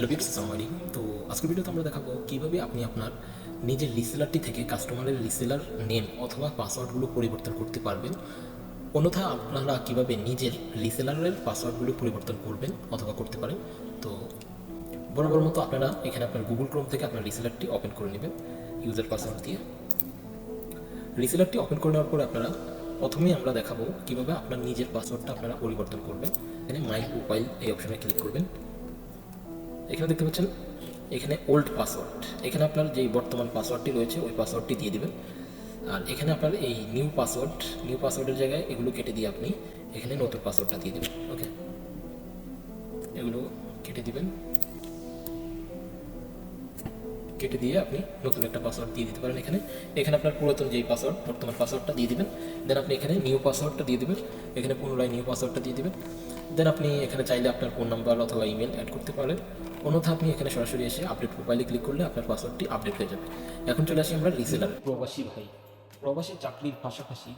Hello আসসালামু আলাইকুম। তো আজকের ভিডিওতে আমরা দেখাবো কীভাবে আপনি আপনার নিজের রিসেলারটি থেকে কাস্টমারের রিসেলার নেম অথবা পাসওয়ার্ডগুলো পরিবর্তন করতে পারবেন। অন্যথা আপনারা কীভাবে নিজের রিসেলারের পাসওয়ার্ডগুলো পরিবর্তন করবেন অথবা করতে পারেন। তো বরাবর মতো আপনারা এখানে আপনার গুগল ক্রোম থেকে আপনার রিসেলারটি ওপেন করে নেবেন ইউজার পাসওয়ার্ড দিয়ে। রিসেলারটি ওপেন করে নেওয়ার পরে আপনারা প্রথমেই আমরা দেখাবো কীভাবে আপনার নিজের পাসওয়ার্ডটা আপনারা পরিবর্তন করবেন। এখানে মাই প্রোফাইল এই অপশনে ক্লিক করবেন। এখানে দেখতে পাচ্ছেন, এখানে ওল্ড পাসওয়ার্ড এখানে আপনার যেই বর্তমান পাসওয়ার্ডটি রয়েছে, ওই পাসওয়ার্ডটি দিয়ে দেবেন। আর এখানে আপনার এই নিউ পাসওয়ার্ড নিউ পাসওয়ার্ডের জায়গায় এগুলো কেটে দিয়ে আপনি এখানে নতুন পাসওয়ার্ডটা দিয়ে দেবেন ওকে এগুলো কেটে দিবেন। কেটে দিয়ে আপনি নতুন একটা পাসওয়ার্ড দিয়ে দিতে পারেন এখানে। এখানে আপনার পুরাতন যেই পাসওয়ার্ড বর্তমান পাসওয়ার্ডটা দিয়ে দিবেন। দেন আপনি এখানে নিউ পাসওয়ার্ডটা দিয়ে দিবেন। এখানে পুনরায় নিউ পাসওয়ার্ডটা দিয়ে দিবেন। দেন আপনি এখানে চাইলে আপনার ফোন নাম্বার অথবা ইমেল অ্যাড করতে পারেন। অন্যথা আপনি এখানে সরাসরি এসে আপডেট প্রোফাইলে ক্লিক করলে আপনার পাসওয়ার্ডটি আপডেট হয়ে যাবে। এখন চলে আসি আমরা রিসেলার প্রবাসী ভাই, প্রবাসী চাকরির পাশাপাশি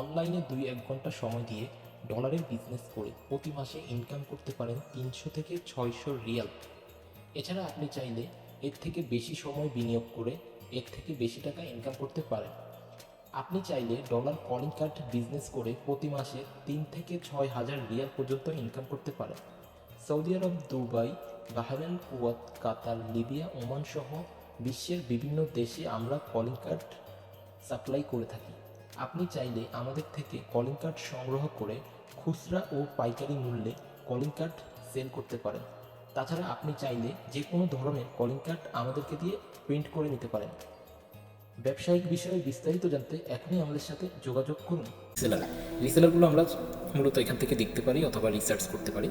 অনলাইনে দুই এক ঘণ্টা সময় দিয়ে ডলারের বিজনেস করে প্রতি মাসে ইনকাম করতে পারেন তিনশো থেকে ছয়শো রিয়াল। এছাড়া আপনি চাইলে এর থেকে বেশি সময় বিনিয়োগ করে এর থেকে বেশি টাকা ইনকাম করতে পারেন। আপনি চাইলে ডলার কলিং কার্ড বিজনেস করে প্রতি মাসে তিন থেকে ছয় হাজার রিয়াল পর্যন্ত ইনকাম করতে পারেন। Saudi Arabia, Dubai, Bahrain, Kuwait, Qatar, Libya, Oman সহ বিশ্বের বিভিন্ন দেশে আমরা কলিং কার্ড সাপ্লাই করে থাকি। আপনি চাইলে আমাদের থেকে কলিং কার্ড সংগ্রহ করে খুচরা ও পাইকারি মূল্যে কলিং কার্ড সেল করতে পারেন। তাছাড়া আপনি চাইলে যে কোনো ধরনের কলিং কার্ড আমাদেরকে দিয়ে প্রিন্ট করে নিতে পারেন। ব্যবসায়িক বিষয়ে বিস্তারিত জানতে এখনই আমাদের সাথে যোগাযোগ করুন। রিসেলার রিসেলারগুলো আমরা মূলত এখান থেকে দেখতে পারি অথবা রিসার্চ করতে পারি।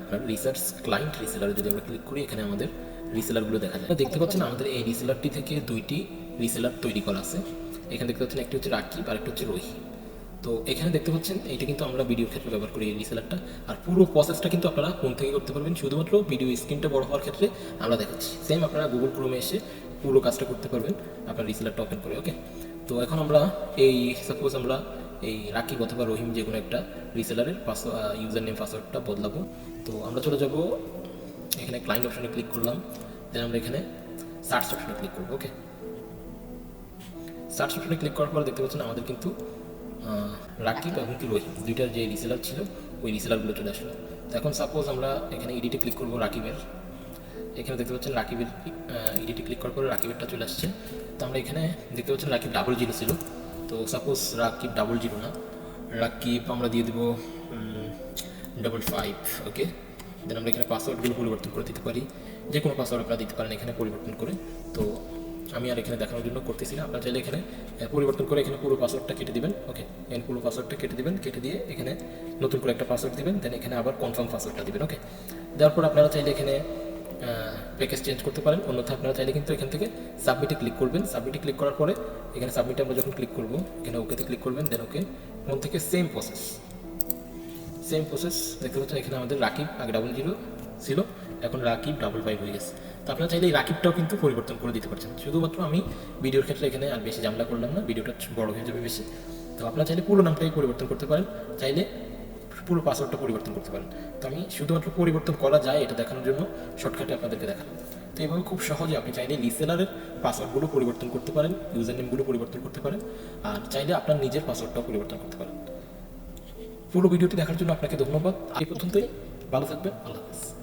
আপনার রিসার্চ ক্লায়েন্ট রিসেলার যদি আমরা ক্লিক করি, এখানে আমাদের রিসেলারগুলো দেখা যায়। দেখতে পাচ্ছেন আমাদের এই রিসেলারটি থেকে দুইটি রিসেলার তৈরি করা আছে। এখানে দেখতে পাচ্ছেন একটি হচ্ছে রাকিব আর একটি হচ্ছে রোহি তো এখানে দেখতে পাচ্ছেন এইটা কিন্তু আমরা ভিডিওর ক্ষেত্রে ব্যবহার করি এই রিসেলারটা আর পুরো প্রসেসটা কিন্তু আপনারা ফোন থেকে করতে পারবেন। শুধুমাত্র ভিডিও স্ক্রিনটা বড় হওয়ার ক্ষেত্রে আমরা দেখাচ্ছি। সেম আপনারা গুগল ক্রোমে এসে পুরো কাজটা করতে পারবেন। আপনার রিসেলারটা ওপেন করে ওকে তো এখন আমরা এই সাপোজ আমরা এই রাকিব অথবা রহিম যে কোনো একটা রিসেলারের পাস ইউজার নেম পাসওয়ার্ডটা বদলাবো। তো আমরা চলে যাব, এখানে ক্লায়েন্ট অপশানে ক্লিক করলাম। দেন আমরা এখানে সার্চ অপশানে ক্লিক করব ওকে সার্চ অপশানে ক্লিক করার পর দেখতে পাচ্ছেন আমাদের কিন্তু রাকিব এবং কি রহিম, দুইটার যে রিসেলার ছিল, ওই রিসেলারগুলো চলে আসলো। তো এখন সাপোজ আমরা এখানে এডিটে ক্লিক করব রাকিবের। এখানে দেখতে পাচ্ছেন রাকিবের এডিটে ক্লিক করার পরে রাকিবেরটা চলে আসছে। তো আমরা এখানে দেখতে পাচ্ছেন রাকিব ডাবল জিরো ছিল তো সাপোজ রাকিব ডাবল জিরো না, রাকিব আমরা দিয়ে দেবো ডাবল ফাইভ ওকে দেন আমরা এখানে পাসওয়ার্ডগুলো পরিবর্তন করে দিতে পারি। যে কোনো পাসওয়ার্ড আপনারা দিতে পারেন এখানে পরিবর্তন করে। তো আমি আর এখানে দেখানোর জন্য করতেছি না। আপনারা চাইলে এখানে পরিবর্তন করে এখানে পুরো পাসওয়ার্ডটা কেটে দিবেন ওকে এখানে পুরো পাসওয়ার্ডটা কেটে দিবেন, কেটে দিয়ে এখানে নতুন করে একটা পাসওয়ার্ড দিবেন দেন এখানে আবার কনফার্ম পাসওয়ার্ডটা দিবেন ওকে দেওয়ার পর আপনারা চাইলে এখানে প্যাকেজ চেঞ্জ করতে পারেন। অন্যথা আপনারা চাইলে কিন্তু এখান থেকে সাবমিটে ক্লিক করবেন। সাবমিটে ক্লিক করার পরে এখানে সাবমিটে আমরা যখন ক্লিক করব, এখানে ওকেতে ক্লিক করবেন দেন ওকে ফোন থেকে সেম প্রসেস সেম প্রসেস দেখতে পাচ্ছেন এখানে আমাদের রাকিব আগে ডাবল জিরো ছিল, এখন রাকিব ডাবল ফাইভ হয়ে গেছে। তো আপনারা চাইলে এই রাকিবটাও কিন্তু পরিবর্তন করে দিতে পারছেন। শুধুমাত্র আমি ভিডিওর ক্ষেত্রে এখানে আর বেশি জামলা করলাম না, ভিডিওটা বড় হয়ে যাবে বেশি। তো আপনারা চাইলে পুরো নামটাই পরিবর্তন করতে পারেন। চাইলে পুরো পাসওয়ার্ডটা পরিবর্তন করতে পারেন। তো আমি শুধুমাত্র পরিবর্তন করা যায় এটা দেখানোর জন্য শর্টকাটে আপনাদেরকে দেখালাম। তো এইভাবে খুব সহজে আপনি চাইলে রিসেলারের পাসওয়ার্ডগুলো পরিবর্তন করতে পারেন ইউজার নেমগুলো পরিবর্তন করতে পারেন, আর চাইলে আপনার নিজের পাসওয়ার্ডটাও পরিবর্তন করতে পারেন। পুরো ভিডিওটি দেখার জন্য আপনাকে ধন্যবাদ। এই পর্যন্তই। ভালো থাকবেন। আল্লাহ হাফিজ।